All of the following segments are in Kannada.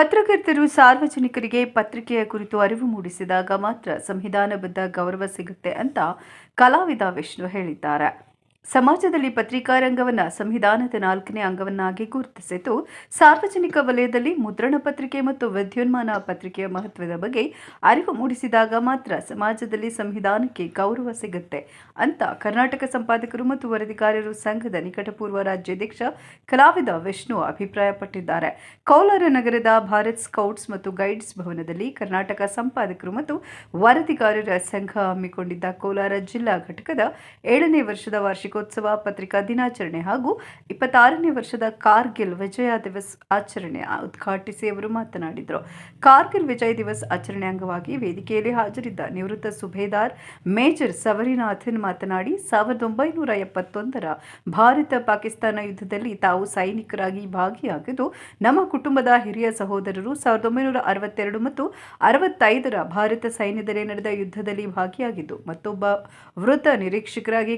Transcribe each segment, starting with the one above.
ಪತ್ರಕರ್ತರು ಸಾರ್ವಜನಿಕರಿಗೆ ಪತ್ರಿಕೆಯ ಕುರಿತು ಅರಿವು ಮೂಡಿಸಿದಾಗ ಮಾತ್ರ ಸಂವಿಧಾನಬದ್ಧ ಗೌರವ ಸಿಗುತ್ತೆ ಅಂತ ಕಲಾವಿದ ವಿಷ್ಣು ಹೇಳಿದ್ದಾರೆ. ಸಮಾಜದಲ್ಲಿ ಪತ್ರಿಕಾ ರಂಗವನ್ನು ಸಂವಿಧಾನದ ನಾಲ್ಕನೇ ಅಂಗವನ್ನಾಗಿ ಗುರುತಿಸಿತು ಸಾರ್ವಜನಿಕ ವಲಯದಲ್ಲಿ ಮುದ್ರಣ ಪತ್ರಿಕೆ ಮತ್ತು ವಿದ್ಯುನ್ಮಾನ ಪತ್ರಿಕೆಯ ಮಹತ್ವದ ಬಗ್ಗೆ ಅರಿವು ಮೂಡಿಸಿದಾಗ ಮಾತ್ರ ಸಮಾಜದಲ್ಲಿ ಸಂವಿಧಾನಕ್ಕೆ ಗೌರವ ಸಿಗುತ್ತೆ ಅಂತ ಕರ್ನಾಟಕ ಸಂಪಾದಕರು ಮತ್ತು ವರದಿಗಾರರು ಸಂಘದ ನಿಕಟಪೂರ್ವ ರಾಜ್ಯಾಧ್ಯಕ್ಷ ಕಲಾವಿದ ವಿಷ್ಣು ಅಭಿಪ್ರಾಯಪಟ್ಟಿದ್ದಾರೆ. ಕೋಲಾರ ನಗರದ ಭಾರತ್ ಸ್ಕೌಟ್ಸ್ ಮತ್ತು ಗೈಡ್ಸ್ ಭವನದಲ್ಲಿ ಕರ್ನಾಟಕ ಸಂಪಾದಕರು ಮತ್ತು ವರದಿಗಾರರ ಸಂಘ ಹಮ್ಮಿಕೊಂಡಿದ್ದ ಕೋಲಾರ ಜಿಲ್ಲಾ ಘಟಕದ ಏಳನೇ ವರ್ಷದ ವಾರ್ಷಿಕೋತ್ಸವ, ಪತ್ರಿಕಾ ದಿನಾಚರಣೆ ಹಾಗೂ ಇಪ್ಪತ್ತಾರನೇ ವರ್ಷದ ಕಾರ್ಗಿಲ್ ವಿಜಯ ದಿವಸ್ ಆಚರಣೆ ಉದ್ಘಾಟಿಸಿ ಅವರು ಮಾತನಾಡಿದರು. ಕಾರ್ಗಿಲ್ ವಿಜಯ ದಿವಸ್ ಆಚರಣೆ ಅಂಗವಾಗಿ ವೇದಿಕೆಯಲ್ಲಿ ಹಾಜರಿದ್ದ ನಿವೃತ್ತ ಸುಬೇದಾರ್ ಮೇಜರ್ ಸವರಿನಾಥನ್ ಮಾತನಾಡಿ, ಸಾವಿರದ ಒಂಬೈನೂರ ಎಪ್ಪತ್ತೊಂದರ ಭಾರತ ಪಾಕಿಸ್ತಾನ ಯುದ್ಧದಲ್ಲಿ ತಾವು ಸೈನಿಕರಾಗಿ ಭಾಗಿಯಾಗಿದ್ದು, ನಮ್ಮ ಕುಟುಂಬದ ಹಿರಿಯ ಸಹೋದರರು ಸಾವಿರದ ಒಂಬೈನೂರ ಅರವತ್ತೆರಡು ಮತ್ತು ಅರವತ್ತೈದರ ಭಾರತ ಸೈನ್ಯದಲ್ಲಿ ನಡೆದ ಯುದ್ಧದಲ್ಲಿ ಭಾಗಿಯಾಗಿದ್ದು, ಮತ್ತೊಬ್ಬ ವೃತ್ತ ನಿರೀಕ್ಷಕರಾಗಿ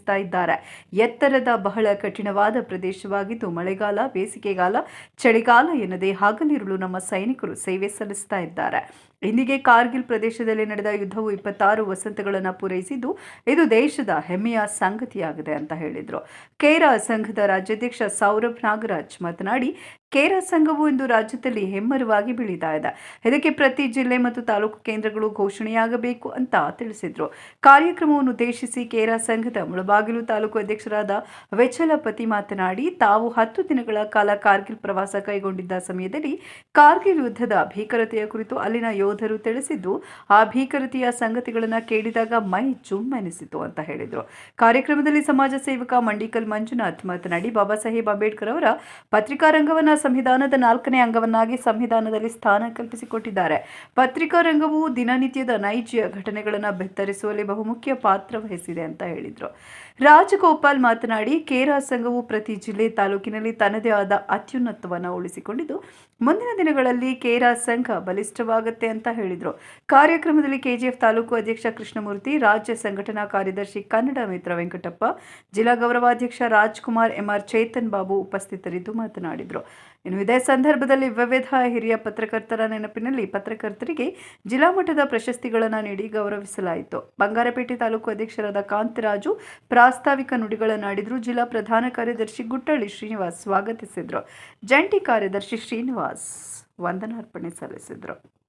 ಕಾರ್ಯನಿರ್ವಹಿಸ್ತಾ ಇದ್ದಾರೆ. ಎತ್ತರದ ಬಹಳ ಕಠಿಣವಾದ ಪ್ರದೇಶವಾಗಿದ್ದು, ಮಳೆಗಾಲ, ಬೇಸಿಗೆಗಾಲ, ಚಳಿಗಾಲ ಎನ್ನದೇ ಹಾಗಲಿರುಳು ನಮ್ಮ ಸೈನಿಕರು ಸೇವೆ ಸಲ್ಲಿಸ್ತಾ ಇದ್ದಾರೆ. ಇಂದಿಗೆ ಕಾರ್ಗಿಲ್ ಪ್ರದೇಶದಲ್ಲಿ ನಡೆದ ಯುದ್ಧವು ಇಪ್ಪತ್ತಾರು ವಸಂತಗಳನ್ನು ಪೂರೈಸಿದ್ದು, ಇದು ದೇಶದ ಹೆಮ್ಮೆಯ ಸಂಗತಿಯಾಗಿದೆ ಅಂತ ಹೇಳಿದರು. ಕೇರಾ ಸಂಘದ ರಾಜ್ಯಾಧ್ಯಕ್ಷ ಸೌರಭ್ ನಾಗರಾಜ್ ಮಾತನಾಡಿ ಕೇರಾ ಸಂಘವು ಇಂದು ರಾಜ್ಯದಲ್ಲಿ ಹೆಮ್ಮರವಾಗಿ ಬೆಳೀತಾ ಇದೆ ಇದಕ್ಕೆ ಪ್ರತಿ ಜಿಲ್ಲೆ ಮತ್ತು ತಾಲೂಕು ಕೇಂದ್ರಗಳು ಘೋಷಣೆಯಾಗಬೇಕು ಅಂತ ತಿಳಿಸಿದರು. ಕಾರ್ಯಕ್ರಮವನ್ನು ಉದ್ದೇಶಿಸಿ ಕೇರಾ ಸಂಘದ ಮುಳಬಾಗಿಲು ತಾಲೂಕು ಅಧ್ಯಕ್ಷರಾದ ವೆಚಲಪತಿ ಮಾತನಾಡಿ, ತಾವು ಹತ್ತು ದಿನಗಳ ಕಾಲ ಕಾರ್ಗಿಲ್ ಪ್ರವಾಸ ಕೈಗೊಂಡಿದ್ದ ಸಮಯದಲ್ಲಿ ಕಾರ್ಗಿಲ್ ಯುದ್ಧದ ಭೀಕರತೆಯ ಕುರಿತು ಅಲ್ಲಿನ ಯೋಧರು ತಿಳಿಸಿದ್ದು, ಆ ಭೀಕರತೆಯ ಸಂಗತಿಗಳನ್ನು ಕೇಳಿದಾಗ ಮೈ ಜುಮ್ಮೆನಿಸಿತು ಅಂತ ಹೇಳಿದರು. ಕಾರ್ಯಕ್ರಮದಲ್ಲಿ ಸಮಾಜ ಸೇವಕ ಮಂಡಿಕಲ್ ಮಂಜುನಾಥ್ ಮಾತನಾಡಿ, ಬಾಬಾ ಸಾಹೇಬ್ ಅಂಬೇಡ್ಕರ್ ಅವರ ಪತ್ರಿಕಾ ರಂಗವನ್ನು ಸಂವಿಧಾನದ ನಾಲ್ಕನೇ ಅಂಗವನ್ನಾಗಿ ಸಂವಿಧಾನದಲ್ಲಿ ಸ್ಥಾನ ಕಲ್ಪಿಸಿಕೊಟ್ಟಿದ್ದಾರೆ. ಪತ್ರಿಕಾ ರಂಗವು ದಿನನಿತ್ಯದ ನೈಜ ಘಟನೆಗಳನ್ನು ಬೆತ್ತರಿಸುವಲ್ಲಿ ಬಹುಮುಖ್ಯ ಪಾತ್ರ ವಹಿಸಿದೆ ಅಂತ ಹೇಳಿದರು. ರಾಜಗೋಪಾಲ್ ಮಾತನಾಡಿ ಕೇರಾ ಸಂಘವು ಪ್ರತಿ ಜಿಲ್ಲೆ ತಾಲೂಕಿನಲ್ಲಿ ತನ್ನದೇ ಆದ ಅತ್ಯುನ್ನತವನ್ನು ಉಳಿಸಿಕೊಂಡಿದ್ದು ಮುಂದಿನ ದಿನಗಳಲ್ಲಿ ಕೇರಾ ಸಂಘ ಬಲಿಷ್ಠವಾಗುತ್ತೆ ಅಂತ ಹೇಳಿದರು. ಕಾರ್ಯಕ್ರಮದಲ್ಲಿ ಕೆಜಿಎಫ್ ತಾಲೂಕು ಅಧ್ಯಕ್ಷ ಕೃಷ್ಣಮೂರ್ತಿ, ರಾಜ್ಯ ಸಂಘಟನಾ ಕಾರ್ಯದರ್ಶಿ ಕನ್ನಡ ಮಿತ್ರ ವೆಂಕಟಪ್ಪ, ಜಿಲ್ಲಾ ಗೌರವಾಧ್ಯಕ್ಷ ರಾಜ್ಕುಮಾರ್ ಎಂಆರ್ ಚೇತನ್ ಬಾಬು ಉಪಸ್ಥಿತರಿದ್ದು ಮಾತನಾಡಿದರು. ಇನ್ನು ಇದೇ ಸಂದರ್ಭದಲ್ಲಿ ವಿವಿಧ ಹಿರಿಯ ಪತ್ರಕರ್ತರ ನೆನಪಿನಲ್ಲಿ ಪತ್ರಕರ್ತರಿಗೆ ಜಿಲ್ಲಾ ಮಟ್ಟದ ಪ್ರಶಸ್ತಿಗಳನ್ನು ನೀಡಿ ಗೌರವಿಸಲಾಯಿತು. ಬಂಗಾರಪೇಟೆ ತಾಲೂಕು ಅಧ್ಯಕ್ಷರಾದ ಕಾಂತರಾಜು ಪ್ರಾಸ್ತಾವಿಕ ನುಡಿಗಳನ್ನಾಡಿದರು ಜಿಲ್ಲಾ ಪ್ರಧಾನ ಕಾರ್ಯದರ್ಶಿ ಗುಟ್ಟಳ್ಳಿ ಶ್ರೀನಿವಾಸ್ ಸ್ವಾಗತಿಸಿದರು. ಜಂಟಿ ಕಾರ್ಯದರ್ಶಿ ಶ್ರೀನಿವಾಸ್ ವಂದನಾರ್ಪಣೆ ಸಲ್ಲಿಸಿದರು.